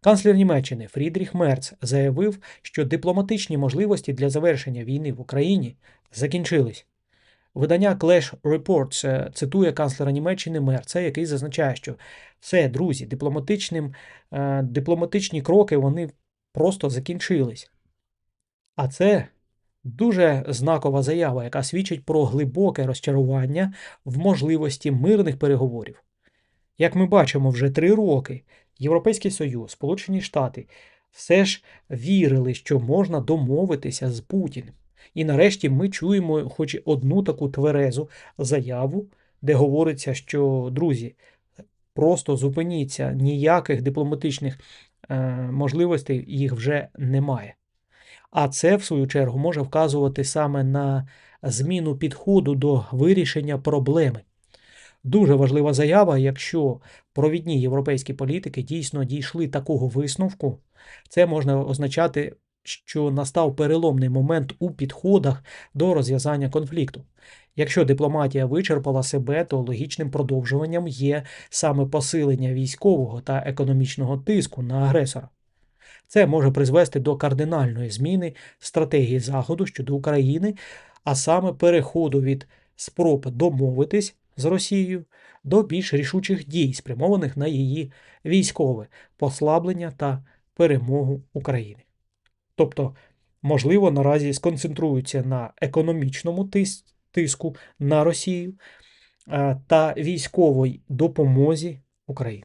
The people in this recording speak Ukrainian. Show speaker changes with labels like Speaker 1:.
Speaker 1: Канцлер Німеччини Фрідріх Мерц заявив, що дипломатичні можливості для завершення війни в Україні закінчились. Видання Clash Reports е, цитує канцлера Німеччини Мерца, який зазначає, що все, друзі, дипломатичним, е, дипломатичні кроки вони просто закінчились. А це дуже знакова заява, яка свідчить про глибоке розчарування в можливості мирних переговорів. Як ми бачимо, вже три роки Європейський Союз, Сполучені Штати все ж вірили, що можна домовитися з Путіним. І нарешті ми чуємо хоч одну таку тверезу заяву, де говориться, що друзі, просто зупиніться, ніяких дипломатичних е, можливостей їх вже немає. А це, в свою чергу, може вказувати саме на зміну підходу до вирішення проблеми. Дуже важлива заява, якщо провідні європейські політики дійсно дійшли такого висновку, це можна означати, що настав переломний момент у підходах до розв'язання конфлікту. Якщо дипломатія вичерпала себе, то логічним продовжуванням є саме посилення військового та економічного тиску на агресора. Це може призвести до кардинальної зміни стратегії Заходу щодо України, а саме переходу від спроб домовитись з Росією до більш рішучих дій, спрямованих на її військове послаблення та перемогу України. Тобто, можливо, наразі сконцентруються на економічному тиску на Росію е, та військовій допомозі Україні.